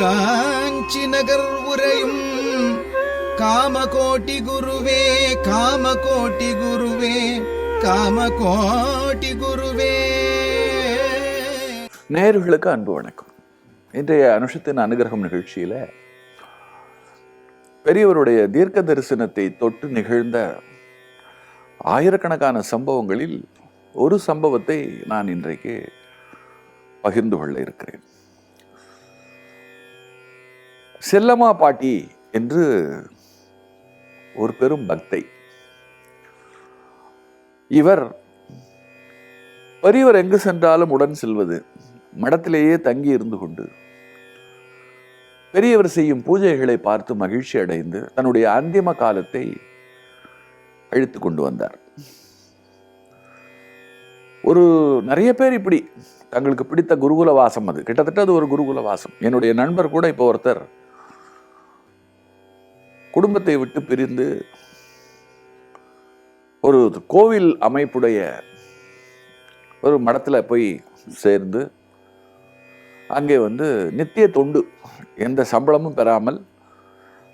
காஞ்சி நகர் உரையும் காமகோட்டி குருவே காமகோட்டி குருவே காமகோட்டி குருவே. நேயர்களுக்கு அன்பு வணக்கம். இன்றைய அனுஷத்தின் அனுகிரகம் நிகழ்ச்சியில் பெரியவருடைய தீர்க்க தரிசனத்தை தொட்டு நிகழ்ந்த ஆயிரக்கணக்கான சம்பவங்களில் ஒரு சம்பவத்தை நான் இன்றைக்கு பகிர்ந்து கொள்ள இருக்கிறேன். செல்லம்மா பாட்டி என்று ஒரு பெரும் பக்தை. இவர் பெரியவர் எங்கு சென்றாலும் உடன் செல்வது மடத்திலேயே தங்கி இருந்து கொண்டு பெரியவர் செய்யும் பூஜைகளை பார்த்து மகிழ்ச்சி அடைந்து தன்னுடைய அந்திம காலத்தை அழித்து கொண்டு வந்தார். ஒரு நிறைய பேர் இப்படி தங்களுக்கு பிடித்த குருகுல வாசம் அது. கிட்டத்தட்ட அது ஒரு குருகுல வாசம். என்னுடைய நண்பர் கூட இப்போ ஒருத்தர் குடும்பத்தை விட்டு பிரிந்து ஒரு கோவில் அமைப்புடைய ஒரு மடத்தில் போய் சேர்ந்து அங்கே வந்து நித்திய தொண்டு எந்த சம்பளமும் பெறாமல்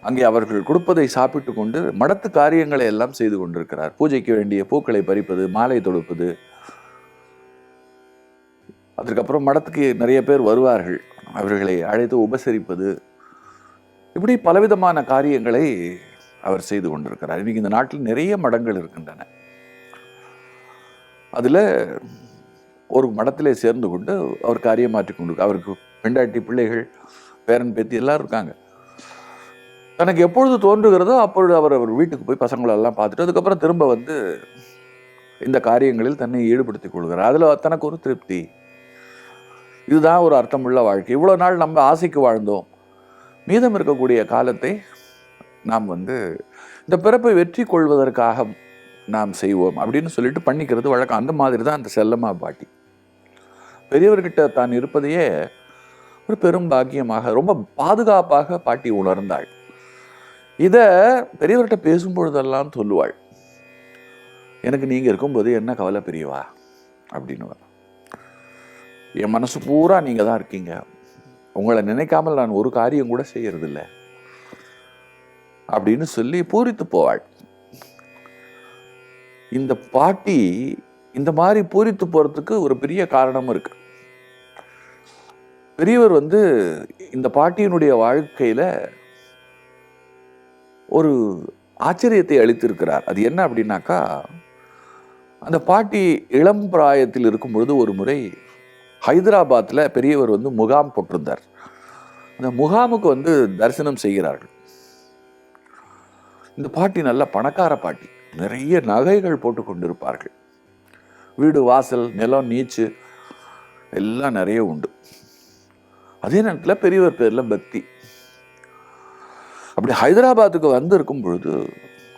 அங்கே அவர்கள் கொடுப்பதை சாப்பிட்டு கொண்டு மடத்து காரியங்களை எல்லாம் செய்து கொண்டிருக்கிறார். பூஜைக்கு வேண்டிய பூக்களை பறிப்பது மாலை தொடுப்பது. அதற்கப்புறம் மடத்துக்கு நிறைய பேர் வருவார்கள். அவர்களை அழைத்து உபசரிப்பது. இப்படி பலவிதமான காரியங்களை அவர் செய்து கொண்டிருக்கிறார். இன்னைக்கு இந்த நாட்டில் நிறைய மடங்கள் இருக்கின்றன. அதில் ஒரு மடத்திலே சேர்ந்து கொண்டு அவர் காரியம் மாற்றி கொண்டு அவருக்கு பெண்டாட்டி பிள்ளைகள் பேரன் பேத்தி எல்லாம் இருக்காங்க. தனக்கு எப்பொழுது தோன்றுகிறதோ அப்பொழுது அவர் அவர் வீட்டுக்கு போய் பசங்களெல்லாம் பார்த்துட்டு அதுக்கப்புறம் திரும்ப வந்து இந்த காரியங்களில் தன்னை ஈடுபடுத்திக் கொள்கிறார். அதில் தனக்கு ஒரு திருப்தி. இதுதான் ஒரு அர்த்தமுள்ள வாழ்க்கை. இவ்வளோ நாள் நம்ம ஆசைக்கு வாழ்ந்தோம். மீதம் இருக்கக்கூடிய காலத்தை நாம் வந்து இந்த பிறப்பை வெற்றி கொள்வதற்காக நாம் செய்வோம் அப்படின்னு சொல்லிட்டு பண்ணிக்கிறது வழக்கம். அந்த மாதிரி தான் அந்த செல்லம்மா பாட்டி. பெரியவர்கிட்ட தான் இருப்பதையே ஒரு பெரும் பாக்கியமாக ரொம்ப பாதுகாப்பாக பாட்டி உணர்ந்தாள். இதை பெரியவர்கிட்ட பேசும்பொழுதெல்லாம் சொல்லுவாள். எனக்கு நீங்கள் இருக்கும்போது என்ன கவலை பெரியவா? அப்படின்னு. என் மனசு பூரா நீங்கள் தான் இருக்கீங்க. உங்களை நினைக்காமல் நான் ஒரு காரியம் கூட செய்யறதில்ல. அப்படின்னு சொல்லி பூரித்து போவாள். இந்த பாட்டி இந்த மாதிரி பூரித்து போறதுக்கு ஒரு பெரிய காரணமும் இருக்கு. பெரியவர் வந்து இந்த பாட்டியினுடைய வாழ்க்கையில ஒரு ஆச்சரியத்தை அளித்திருக்கிறார். அது என்ன அப்படின்னாக்கா அந்த பாட்டி இளம் பிராயத்தில் இருக்கும் பொழுது ஒரு முறை ஹைதராபாத்தில் பெரியவர் வந்து முகாம் போட்டிருந்தார். அந்த முகாமுக்கு வந்து தரிசனம் செய்கிறார்கள். இந்த பாட்டி நல்ல பணக்கார பாட்டி. நிறைய நகைகள் போட்டு கொண்டிருப்பார்கள். வீடு வாசல் நிலம் நீச்சு எல்லாம் நிறைய உண்டு. அதே நேரத்தில் பெரியவர் பேரில் பக்தி. அப்படி ஹைதராபாத்துக்கு வந்திருக்கும் பொழுது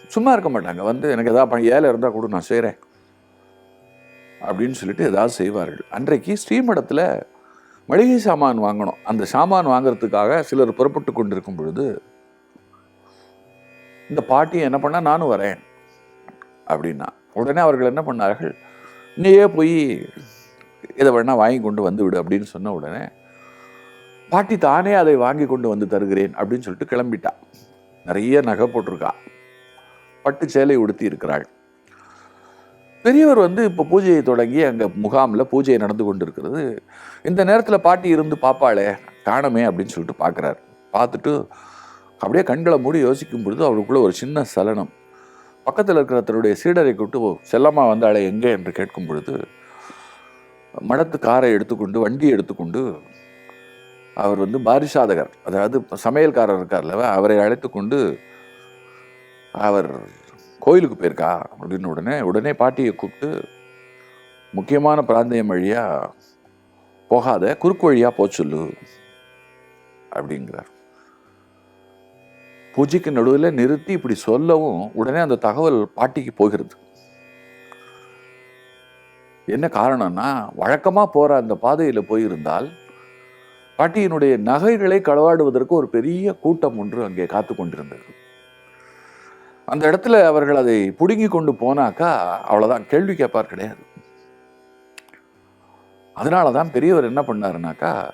சும்மா இருக்க மாட்டாங்க. வந்து எனக்கு எதாவது ஏழை இருந்தால் கூட நான் செய்கிறேன் அப்படின்னு சொல்லிட்டு ஏதாவது செய்வார்கள். அன்றைக்கு ஸ்ரீமடத்தில் மளிகை சாமான் வாங்கணும். அந்த சாமான் வாங்குறதுக்காக சிலர் புறப்பட்டு கொண்டிருக்கும் பொழுது இந்த பாட்டி என்ன பண்ணால் நானும் வரேன். அப்படின்னா உடனே அவர்கள் என்ன பண்ணார்கள்? நீயே போய் இதை வேணால் வாங்கி கொண்டு வந்து விடு அப்படின்னு சொன்ன உடனே பாட்டி தானே அதை வாங்கி கொண்டு வந்து தருகிறேன் அப்படின்னு சொல்லிட்டு கிளம்பிட்டா. நிறைய நகை போட்டிருக்கா. பட்டு சேலை உடுத்தி இருக்கிறாள். பெரியவர் வந்து இப்போ பூஜையை தொடங்கி அங்கே முகாமில் பூஜையை நடந்து கொண்டு இருக்கிறது இந்த நேரத்தில் பாட்டி இருந்து பாப்பாளே காணமே அப்படின்னு சொல்லிட்டு பார்க்குறாரு பார்த்துட்டு அப்படியே கண்களை மூடி யோசிக்கும் பொழுது அவருக்குள்ள ஒரு சின்ன சலனம். பக்கத்தில் இருக்கிற தன்னுடைய சீடரை கூப்பிட்டு செல்லம்மா வந்தாளே எங்கே? என்று கேட்கும் பொழுது மடத்து காரை எடுத்துக்கொண்டு வண்டியை எடுத்துக்கொண்டு அவர் வந்து பாரிசாதகர் அதாவது சமையல்காரர் இருக்கார்ல அவரை அழைத்து கொண்டு அவர் கோயிலுக்கு போயிருக்கா? அப்படின்னு உடனே உடனே பாட்டியை கூப்பிட்டு முக்கியமான பிராந்தியம் வழியா போகாத குறுக்கு வழியா போக சொல்லு அப்படிங்கிறார். பூஜைக்கு நடுவில் நிறுத்தி இப்படி சொல்லவும் உடனே அந்த தகவல் பாட்டிக்கு போகிறது. என்ன காரணம்னா வழக்கமா போற அந்த பாதையில் போயிருந்தால் பாட்டியினுடைய நகைகளை களவாடுவதற்கு ஒரு பெரிய கூட்டம் ஒன்று அங்கே காத்து கொண்டிருந்தது. அந்த இடத்துல அவர்கள் அதை பிடுங்கி கொண்டு போனாக்கா அவ்வளோதான் கேள்வி கேட்பார் கிடையாது. அதனால தான் பெரியவர் என்ன பண்ணாருனாக்கா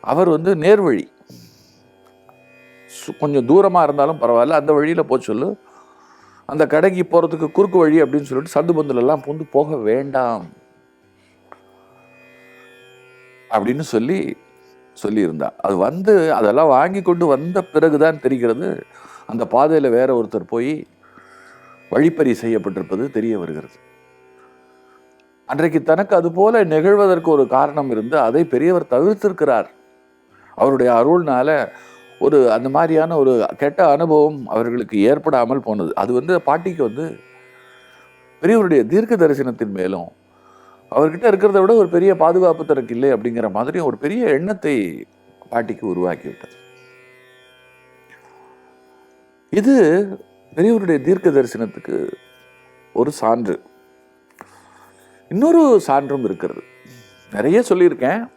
அவர் வந்து நேர்வழி. சு- கொஞ்சம் தூரமாக இருந்தாலும் பரவாயில்ல அந்த வழியில் போக சொல்லு. அந்த கடைக்கு போகிறதுக்கு குறுக்கு வழி அப்படின்னு சொல்லிட்டு சந்து பந்துலெல்லாம் பூந்து போக வேண்டாம். அப்படின்னு சொல்லி சொல்லியிருந்தா. அது வந்து அதெல்லாம் வாங்கி கொண்டு வந்த பிறகுதான் தெரிகிறது. அந்த பாதையில் வேற ஒருத்தர் போய் வழிப்பறி செய்யப்பட்டிருப்பது தெரிய வருகிறது. அன்றைக்கு தனக்கு அதுபோல நிகழ்வதற்கு ஒரு காரணம் இருந்து அதை பெரியவர் தவிர்த்திருக்கிறார். அவருடைய அருள்னால ஒரு அந்த மாதிரியான ஒரு கெட்ட அனுபவம் அவர்களுக்கு ஏற்படாமல் போனது. அது வந்து பாட்டிக்கு வந்து பெரியவருடைய தீர்க்க தரிசனத்தின் மேலும் அவர்கிட்ட இருக்கிறத விட ஒரு பெரிய பாதுகாப்பு தனக்கு இல்லை அப்படிங்கிற மாதிரி ஒரு பெரிய எண்ணத்தை பாட்டிக்கு உருவாக்கி விட்டது இது பெரியவருடைய தீர்க்க தரிசனத்துக்கு ஒரு சான்று. இன்னொரு சான்றும் இருக்கிறது. நிறைய சொல்லியிருக்கேன்.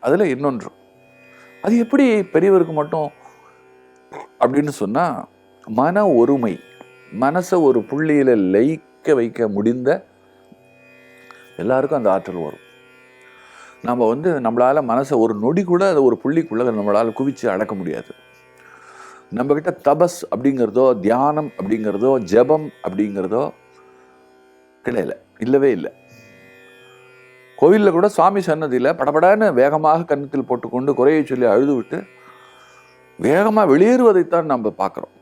அதில் இன்னொன்று. அது எப்படி பெரியவருக்கு மட்டும் அப்படின்னு சொன்னால் மன ஒருமை மனசை ஒரு புள்ளியில் லயிக்க வைக்க முடிந்த எல்லாருக்கும் அந்த ஆற்றல் வரும். நம்ம வந்து நம்மளால் மனசை ஒரு நொடி கூட அதை ஒரு புள்ளிக்குள்ளே நம்மளால் குவித்து அடக்க முடியாது. நம்மக்கிட்ட தபஸ் அப்படிங்கிறதோ தியானம் அப்படிங்கிறதோ ஜெபம் அப்படிங்கிறதோ கிடையல இல்லவே இல்லை. கோவிலில் கூட சுவாமி சன்னதியில் படபடன்னு வேகமாக கன்னத்தில் போட்டுக்கொண்டு குறையை சொல்லி அழுது விட்டு வேகமாக வெளியேறுவதைத்தான் நாம் பார்க்குறோம்.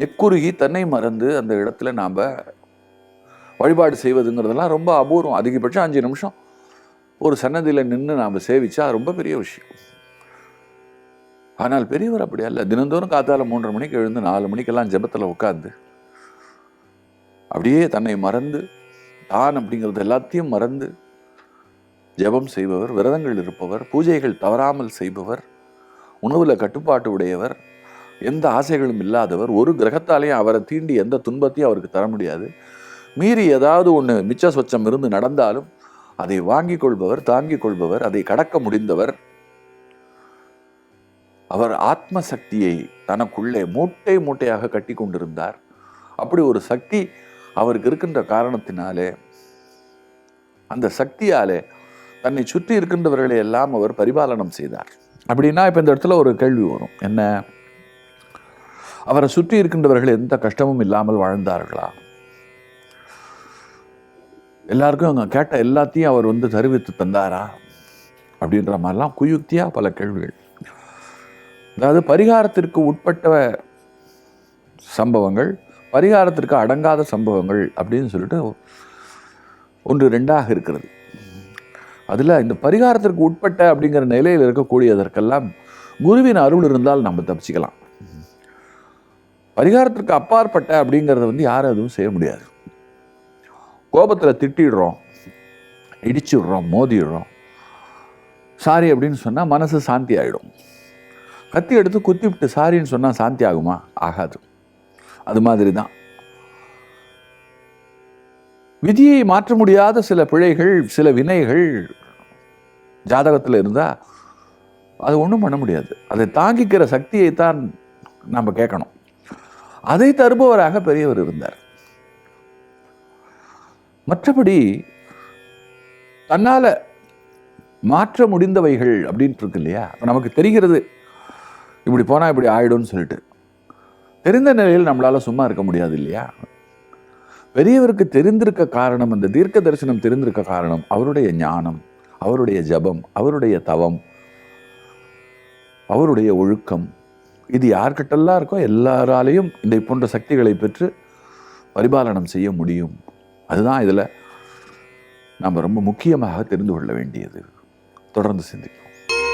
நெக்குருகி தன்னை மறந்து அந்த இடத்துல நாம் வழிபாடு செய்வதுங்கிறதெல்லாம் ரொம்ப அபூர்வம். அதிகபட்சம் அஞ்சு நிமிஷம் ஒரு சன்னதியில் நின்று நாம் சேவிச்சா ரொம்ப பெரிய விஷயம். ஆனால் பெரியவர் அப்படி அல்ல. தினந்தோறும் காத்தால மூன்றரை மணிக்கு எழுந்து நாலு மணிக்கெல்லாம் ஜெபத்தில் உட்காந்து அப்படியே தன்னை மறந்து தான் அப்படிங்கிறது எல்லாத்தையும் மறந்து ஜெபம் செய்பவர் விரதங்கள் இருப்பவர் பூஜைகள் தவறாமல் செய்பவர் உணவில் கட்டுப்பாட்டு உடையவர் எந்த ஆசைகளும் இல்லாதவர் ஒரு கிரகத்தாலேயும் அவரை தீண்டி எந்த துன்பத்தையும் அவருக்கு தர முடியாது. மீறி ஏதாவது ஒன்று மிச்ச சொச்சம் இருந்து நடந்தாலும் அதை வாங்கிக் கொள்பவர் தாங்கிக் கொள்பவர் அதை கடக்க முடிந்தவர். அவர் ஆத்ம சக்தியை தனக்குள்ளே மூட்டை மூட்டையாக கட்டி கொண்டிருந்தார் அப்படி ஒரு சக்தி அவருக்கு இருக்கின்ற காரணத்தினாலே அந்த சக்தியாலே தன்னை சுற்றி இருக்கின்றவர்களை எல்லாம் அவர் பரிபாலனம் செய்தார். அப்படின்னா இப்போ இந்த இடத்துல ஒரு கேள்வி வரும். என்ன? அவரை சுற்றி இருக்கின்றவர்கள் எந்த கஷ்டமும் இல்லாமல் வாழ்ந்தார்களா? எல்லாருக்கும் அவங்க கேட்ட எல்லாத்தையும் அவர் வந்து தருவித்து தந்தாரா? அப்படின்ற மாதிரிலாம் குயுக்தியாக பல கேள்விகள். அதாவது பரிகாரத்திற்கு உட்பட்ட சம்பவங்கள் பரிகாரத்திற்கு அடங்காத சம்பவங்கள் அப்படின்னு சொல்லிட்டு ஒன்று ரெண்டாக இருக்கிறது. அதில் இந்த பரிகாரத்திற்கு உட்பட்ட அப்படிங்கிற நிலையில் இருக்கக்கூடியதற்கெல்லாம் குருவின் அருள் இருந்தால் நம்ம தப்பிச்சிக்கலாம். பரிகாரத்திற்கு அப்பாற்பட்ட அப்படிங்கிறத வந்து யாரும் எதுவும் செய்ய முடியாது. கோபத்தில் திட்டிடுறோம் இடிச்சுடுறோம் மோதிடுறோம். சாரி அப்படின்னு சொன்னால் மனசு சாந்தி ஆகிடும் கத்தி எடுத்து குத்தி விட்டு சாரின்னு சொன்னால் சாந்தி ஆகுமா? ஆகாது. அது மாதிரி தான் விதியை மாற்ற முடியாத சில பிழைகள் சில வினைகள் ஜாதகத்தில் இருந்தால் அது ஒன்றும் பண்ண முடியாது. அதை தாங்கிக்கிற சக்தியை தான் நம்ம கேட்கணும். அதை தருபவராக பெரியவர் இருந்தார். மற்றபடி தன்னால் மாற்ற முடிந்தவைகள் அப்படின்ட்டு இருக்கு இல்லையா? நமக்கு தெரிகிறது இப்படி போனால் இப்படி ஆகிடும்னு சொல்லிட்டு. தெரிந்த நிலையில் நம்மளால் சும்மா இருக்க முடியாது இல்லையா? பெரியவருக்கு தெரிந்திருக்க காரணம் அந்த தீர்க்க தரிசனம் தெரிந்திருக்க காரணம் அவருடைய ஞானம் அவருடைய ஜபம் அவருடைய தவம் அவருடைய ஒழுக்கம். இது யார்கிட்டெல்லாம் இருக்கோ எல்லாராலையும் இதை போன்ற சக்திகளை பெற்று பரிபாலனம் செய்ய முடியும். அதுதான் இதில் நாம் ரொம்ப முக்கியமாக தெரிந்து கொள்ள வேண்டியது. தொடர்ந்து சிந்திக்கும்